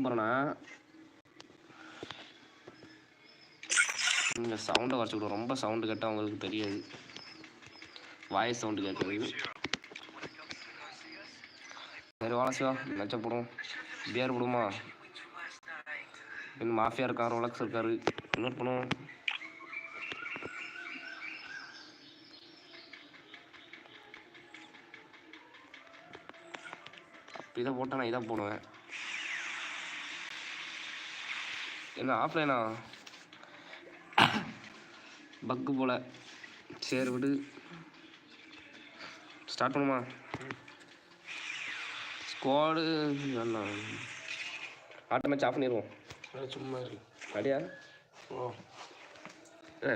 பார்க்க போறேன்னா இந்த சவுண்டை குறைச்சிக்கிடும் ரொம்ப சவுண்டு கேட்டால் அவங்களுக்கு தெரியாது. வாய்ஸ் சவுண்டு கேட்குறது சரி வாழ சிவா. நச்ச போடும் பியர் போடுமா இன்னும் மாஃபியா இருக்கான் ரோலக்ஸ் இருக்காரு. இன்னொரு பண்ணுவோம் இதை போட்டா நான் இதை போடுவேன். என்ன ஆஃப்லைனா பக்கு போல. சரி விடு. ஸ்டார்ட் பண்ணுமா? ஸ்குவாடு ஆட்டோ மேட்ச் ஆஃப் பண்ணிடுவோம் சும்மா இருக்கு அப்படியா? ஓ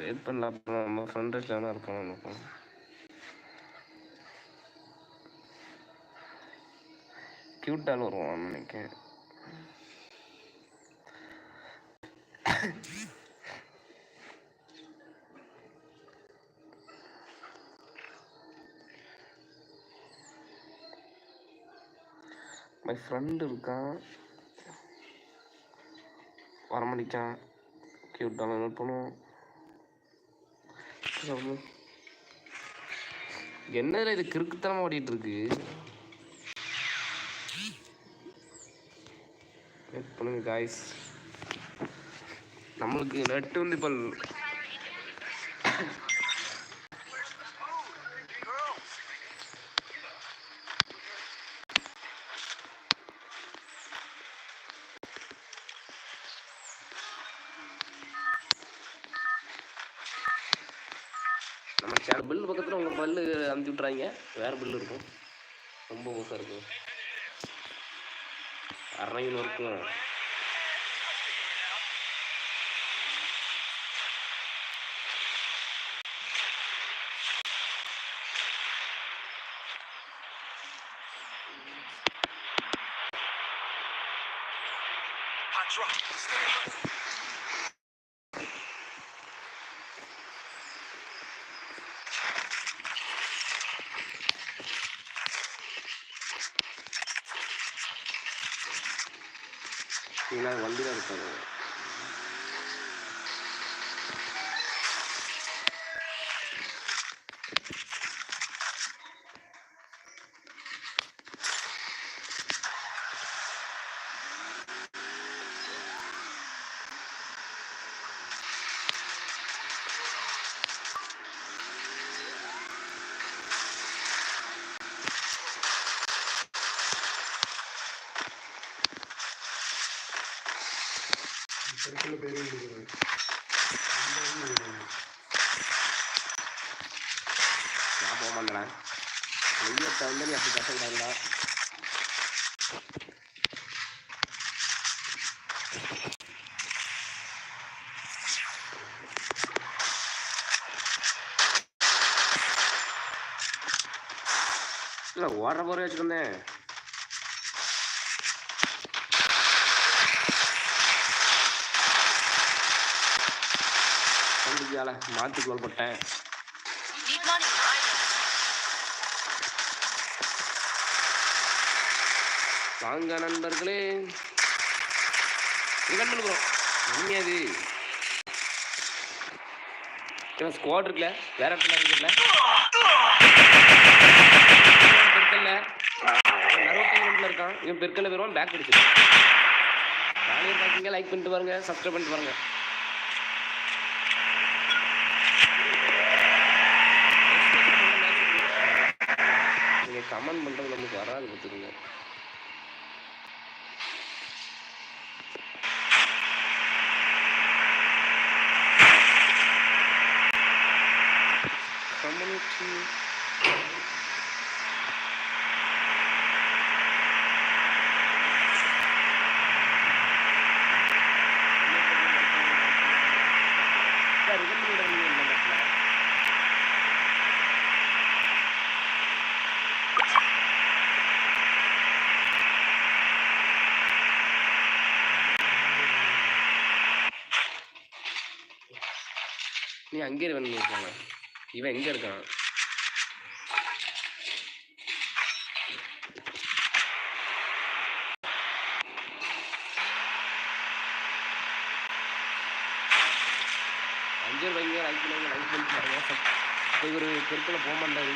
வெயிட் பண்ணலாம் அப்புறம் நம்ம ஃப்ரெண்ட் லிஸ்ட்டில் வேணா இருப்போம் நினைப்போம் க்யூட்டால் வருவான் நினைக்கிறேன். மை ஃப்ரெண்டு இருக்கான் வரமாட்டிக்கான் க்யூட்டான நோட் பண்ணுவோம்? சொல்லு. இது கிறுக்குத்தனமாக ஓடிட்டு இருக்கு? வெயிட் பண்ணுங்க காய்ஸ் நம்மளுக்கு நெட் வந்து இப்போ நம்ம சார் பில்லு பக்கத்தில் உங்கள் பல்லு அமுத்தி விட்றாங்க வேறு பில்லு இருக்கும். ரொம்ப மோசம் இருக்கும். அரையும் இருக்கும். இதெல்லாம் வண்டியில் இருக்காது. சர்க்கிளில் பேர் எழுதிக்கிறேன் நான் போக மாட்டேன் வெய்யத்தை வந்து நீ அப்படி கஷ்டப்படாங்களா இல்லை ஓடுற போகிற வச்சுருந்தேன் வந்துச்சால மாற்றி கோல் போட்டேன். வாங்க நண்பர்களே. இது கண்டுக்கிறோம் உண்மையாது இவன் ஸ்குவாட் இருக்குல்ல? வேற இடத்துல இருக்குல்ல? பெருக்கல்ல. நரோட்டில் இருக்கான். இவன் பெருக்கல்ல வருவான் பேக் அடிச்சு ஜாலியாக பார்க்குங்க லைக் பண்ணிட்டு பாருங்க. சப்ஸ்கிரைப் பண்ணிட்டு பாருங்க. நீங்கள் கமெண்ட் பண்ணுறது நமக்கு வராது பார்த்துக்கோங்க community. அங்கேயே வேணும் நினைப்பாங்க இவன் எங்கே இருக்கான். அஞ்சு ரூபாய்க்கு லைக் பண்ணுவாங்க லைக் பண்ணிட்டாங்க ஒரு பொருட்களை போக மாட்டாரு.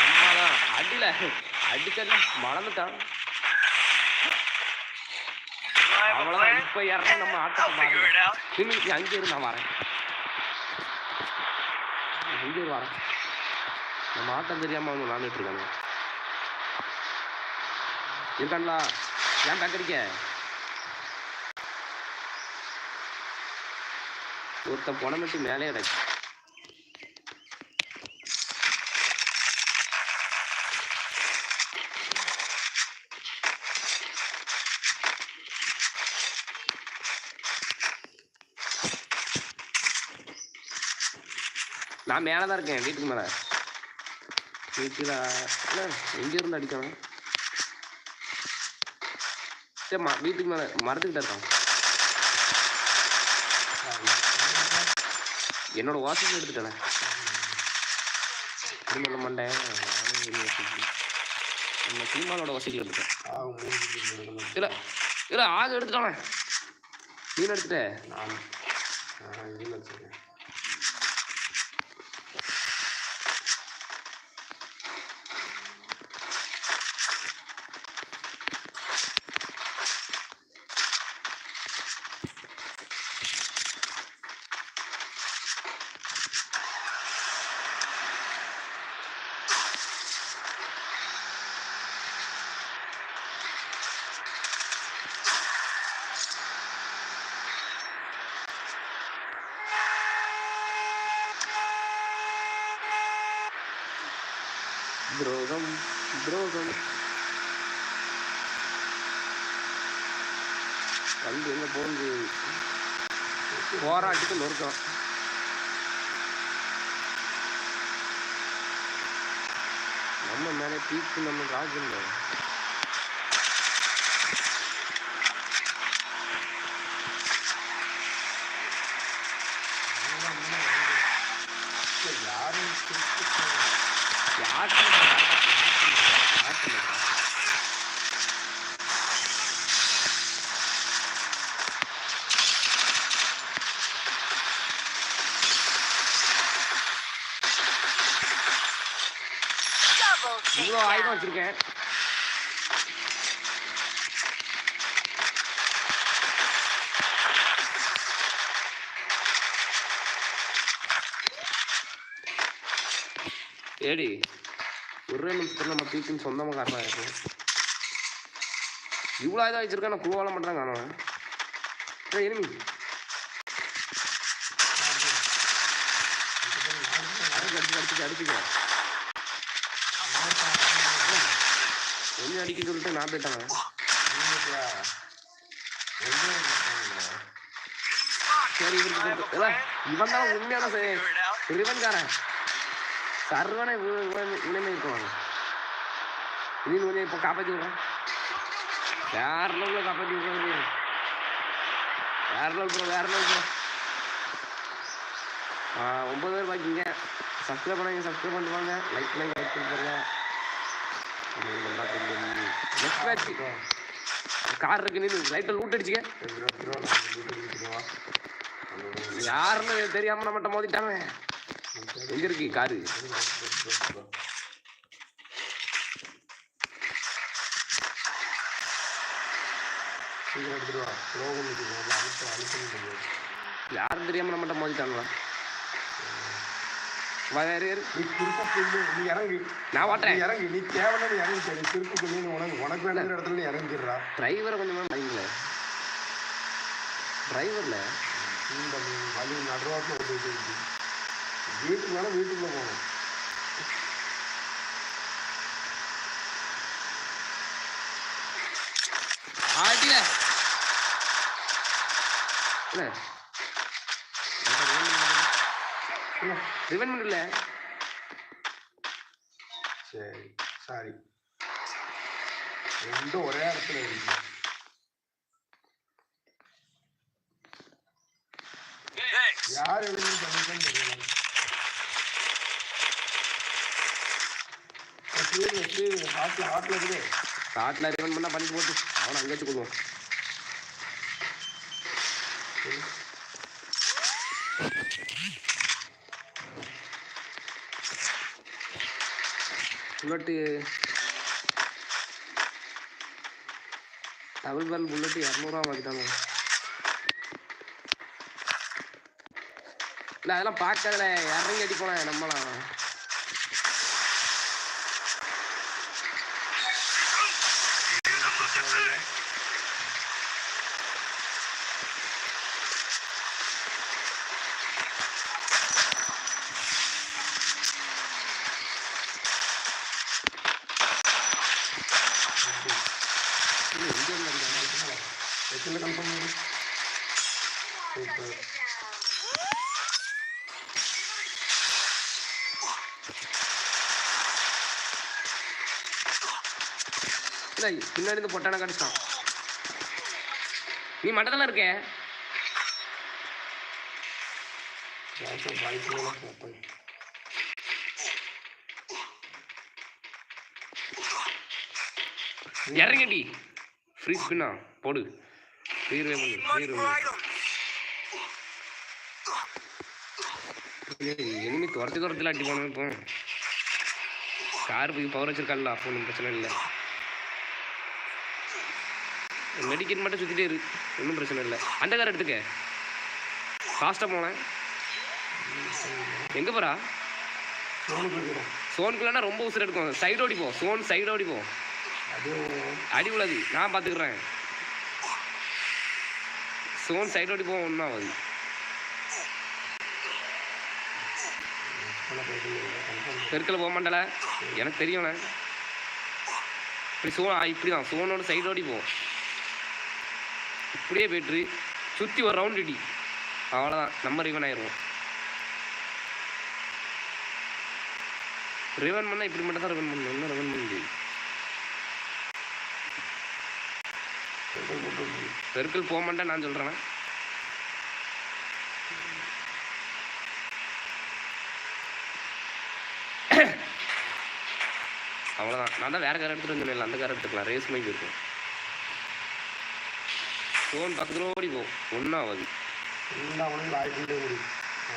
அவ்வளோதான் அடியில். அடிச்செல்லாம் மறந்துட்டான். அவ்வளோதான் இப்போ இறங்க நம்ம ஆட்டத்தை மாறணும் நின்று அங்கே இரு நான் வரேன். அங்கே வரேன். நம்ம ஆட்டம் தெரியாமல் அவங்க விளாண்டுட்டு இருக்காங்க இருக்காங்களா ஏன் பேக்கடிக்க ஒருத்த புனமெட்டு மேலே கிடக்கு நான் மேலே தான் இருக்கேன் வீட்டுக்கு மேலே. வீட்டில் இல்லை எங்கே இருந்து அடிக்கணும் சரி ம வீட்டுக்கு மேலே மரத்துக்கிட்ட இருக்கான். என்னோட வாசிக்கு எடுத்துட்டேன். திரும்ப மாட்டேன் நம்ம சீமானோட வாசிக்கு எடுத்துட்டேன். இல்லை இல்லை ஆக எடுத்துட்டானே. நீ எடுத்துட்டேன். நான் நான் இதில் வச்சுருக்கேன் துரோகம் துரோகம் வந்து எங்கே போகுது போராட்டத்தில் நொறுக்கம் நம்ம மேலே பீக்கு நம்ம ராஜன் யாரும் யாருக்கு யாருக்கு இவ்வளோ ஆயுதம். வச்சிருக்கேன் ஏடி ஒரே நம்ம பீக்குன்னு சொந்தமாக காரணம் இருக்கும் இவ்வளோ இதாக வச்சிருக்கேன் நான் குழுவால மட்டும் காணும் எனிமி அடிச்சு அடிச்சு கொஞ்சம் அடிக்க சொல்லிட்டு நான் போயிட்டேன் சரி இவன் தான் உண்மையான ரிவன்காரன். சர்வனை இனிமே இருக்குவாங்க நீ கொஞ்சம் இப்போ காப்பாற்றி விடுறேன். வேற லெவலில் காப்பாற்றி விடுறாங்க வேற லெவல் ப்ரோ வேற லெவல் ப்ரோ ஒம்பது பேர் பாக்கிங்க. சப்ஸ்கிரைப் பண்ணுங்க சப்ஸ்கிரைப் பண்ணிட்டு வாங்க. லைக் பண்ணி லைக் பண்ணி பாருங்க நெக்ஸ்ட் மேட்ச் கார் இருக்கு நீ லைட்டில் லூட் அடிச்சுக்க. யாருன்னு தெரியாமல் நம்மகிட்ட மோதிட்டாங்க எங்க இருக்கு காரு? யாரும் தெரியாம நம்மகிட்ட மோதிட்டாங்களா நான் நீ ஓட்டுறேன். இறங்கு. நீ தேவைன்னா நீ இறங்கி. திருப்பி புல்லு நீ உனக்கு உனக்கு வேணுங்கிற இடத்துல இறங்கிடுறா. டிரைவரை கொஞ்சம் மைண்ட்ல டிரைவர்ல இந்த வழி நடுவாட்டில் கொண்டு வச்சிருக்கு வீட்டுக்கு மேலே வீட்டுக்குள்ளே போகணும் ரிவன் பண்ணல சரி சாரி ரெண்டும் ஒரே இடத்துல இருக்கு. யார் எழுதி பண்ணிட்டேன்னு தெரியல ஹாட்டில் ஹாட்டில் இருக்குது காட்டில் ரிவன் பண்ணால் பண்ணி போட்டு. அவனை அங்கே வச்சு கொள்வோம் புல்லட்டு. டபுள் பேரல் புல்லட்டு இரநூறுவா வாங்கிட்டாங்க. இல்லை அதெல்லாம் பார்க்கல இறங்கி அடி நம்மளாம். பின்னாடி இருந்து பொட்டான கடிச்சிட்டான். நீ மட்டத்தில் இருக்க. இறங்கடி. ஃப்ரீ ஸ்பின்னா போடு. ஃப்ரீ ரே ஃப்ரீ ரே எனிமி துரத்தி துரத்தில் அடி போனோம் இப்போ. கார் போய் பவர் வச்சிருக்கால அப்போ ஒன்றும் பிரச்சனை இல்லை. மெடிக்கெட் மட்டும் சுற்றிட்டே இரு ஒன்றும் பிரச்சனை இல்லை. அந்த கார் எடுத்துக்க. ஃபாஸ்ட்டாக போனேன் எங்கே போகிறா ஃபோனுக்கு சோனுக்குள்ளனா ரொம்ப உசுர் எடுக்கும். சைடு ஓடிப்போம் சோன் சைடு ஓடிப்போம் போ. அடி உள்ளது நான் பார்த்துக்கிறேன் சோன் சைடு ஓடி போவோம் ஒன்றும் ஆகாது. பெருக்கில் போக மாட்டல எனக்கு தெரியும்ண்ணே இப்படி சோன் இப்படி தான் சோனோட சைடு ஓடி போவோம் இப்படியே போயிட்டு சுற்றி ஒரு ரவுண்ட் இடி. அவ்வளோதான் நம்ம ரிவன் ஆயிடுவோம் ரிவன் பண்ணால் இப்படி மட்டும் தான் ரிவன் பண்ணணும். இன்னும் ரிவன் பண்ண பெருக்கல் போக மாட்டேன் நான் சொல்கிறேன் அவ்வளோதான் நான் தான் வேற கார் எடுத்துட்டு வந்தேன் அந்த கார் எடுத்துக்கலாம். ரேஸ் மாதிரி இருக்கும். ஃபோன் பக்கத்துல ஓடி போ. ஒன்றும் ஆகாது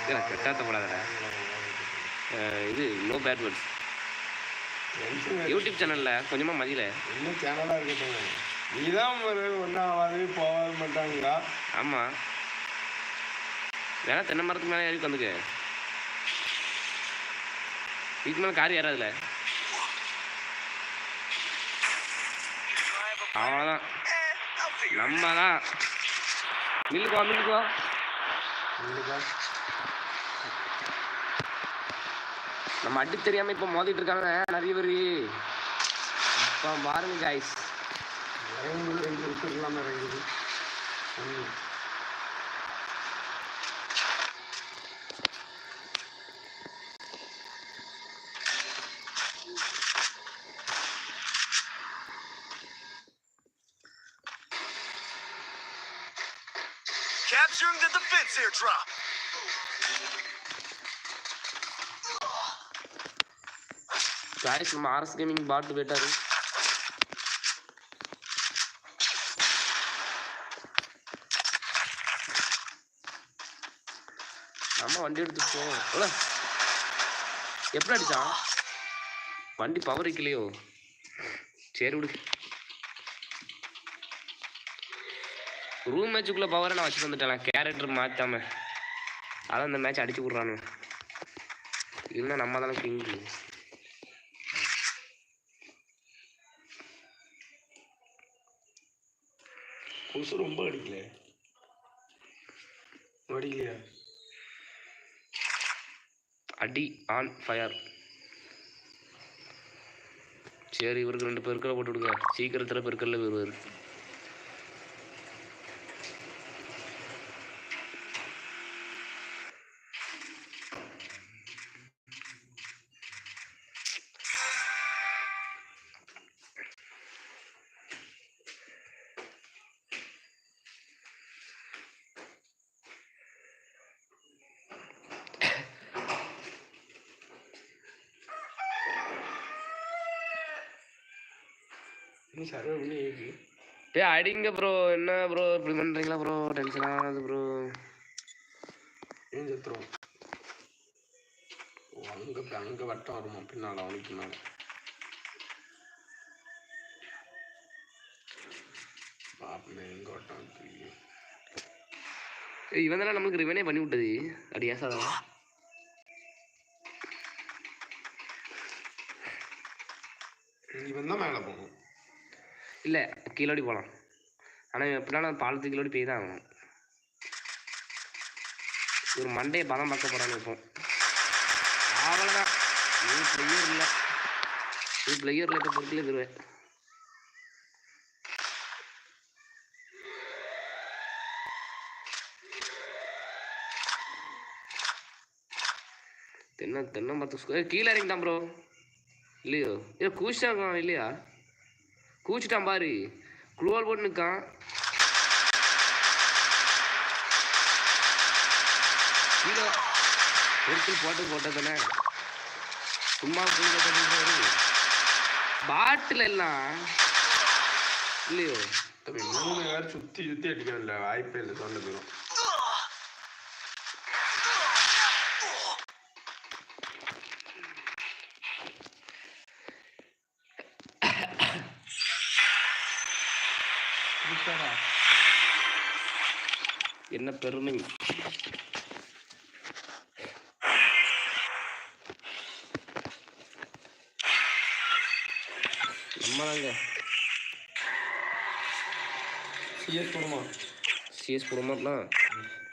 இல்லை கெட்டாத்தப்படாத இது நோ பேட் வேர்ட்ஸ் யூடியூப் சேனலில் கொஞ்சமாக மதியில. இன்னும் சேனலாக இருக்கட்டும். நீ தான் ஒரு ஒன்றும் ஆகாது போகாது மாட்டாங்களா ஆமாம் வேணா தென்னை மரத்துக்கு மேலே ஏறி வந்துக்க இதுக்கு மேலே கார் ஏறாதுல. அவ்வளோதான் நம்ம தான் மில்லுக்குவா மில்லுக்குவா நம்ம அடி தெரியாமல் இப்போ மோதிட்டு இருக்காங்க நிறைய பேர். இப்போ பாருங்க காய்ஸ் காய்ஸ் நம்ம ஆர்எஸ் கேமிங் பாட்டு போயிட்டாரு நம்ம வண்டி எடுத்து எப்படி அடிச்சான் வண்டி பவர் இருக்கலையோ சரி விடு. ரூம் மேட்சுக்குள்ளே பவரை நான் வச்சுட்டு வந்துட்டேன். கேரக்டர் மாற்றாம அதான் இந்த மேட்ச் அடிச்சு விட்றானு இல்லைன்னா நம்ம தானே கிங்கு கொசு ரொம்ப அடிக்கல. அடிக்கலையா? அடி ஆன் ஃபயர். சரி இவருக்கு ரெண்டு பெருக்களை போட்டு விடுங்க. சீக்கிரத்தில் பெருக்கல்ல வருவார் டேய் அடிங்க ப்ரோ என்ன ப்ரோ இப்படி பண்ணுறீங்களா ப்ரோ டென்ஷன் ஆகுது ப்ரோ ஏன் செத்துரும் ஓ அங்கே அங்கே வட்டம் வருமா? பின்னால் அவனுக்கு பின்னால். பாப்பமே எங்கே வட்டம் இவன் தானே நமக்கு ரிவனே பண்ணி விட்டது. அடியா சாதா இவன் தான் மேலே போகணும் இல்லை கீழோடி போகலாம் ஆனால் எப்படினாலும் நான் பாலத்து கீழோடி போய் தான் ஆகணும். ஒரு மண்டே பலம் பார்க்க போகிறான்னு இருப்போம் அவ்வளோதான் நீ பிளேயர் இல்லை. நீ பிளேயரில் இப்போ பொருட்களே தருவேன் தென்னை தென்னை மரத்து கீழே இறங்கிட்டான் ப்ரோ இல்லையோ? ஏ கூச்சிட்டான் இல்லையா? கூச்சிட்டான் பாரு. குளுவால் போட்டு நிற்கான் கீழே ஒருத்தர் போட்டு போட்டதுல. சும்மா தூங்க பாட்டில் எல்லாம் இல்லையோ. மூணு பேர் சுற்றி சுற்றி அடிக்கணும்ல வாய்ப்பே இல்லை தொண்டை போயிடும் பெருமை. நம்மதாங்க சிஎஸ் போடுமா? சிஎஸ் போடுமாட்டா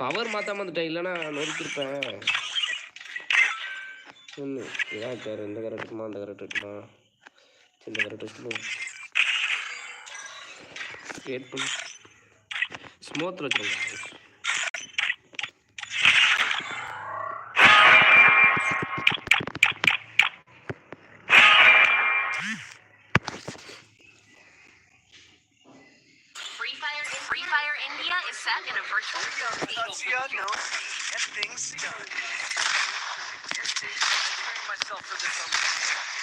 பவர் மாற்றாம வந்துட்டேன் இல்லைன்னா நொறுக்கிருப்பேன். ஒன்று இதான் கார் இந்த கரெக்ட் இருக்குமா? அந்த கரெக்ட் இருக்குமா? இந்த கரெக்ட் இருக்குமா? வெயிட் பண்ணு. ஸ்மூத்தில் வச்சுருங்க is set in a virtual unknown. Get things done. Preparing myself for this.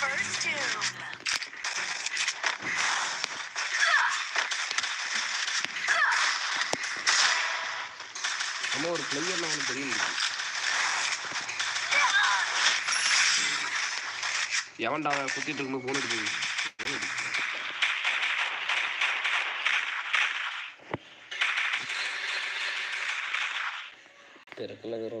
First Doom. நம்ம ஒரு பிளேயர்னா அவனுக்கு தெரியும் எவன்டா குத்திட்டு இருக்கும்போது போன இருக்கு தெருக்குள்ள வேற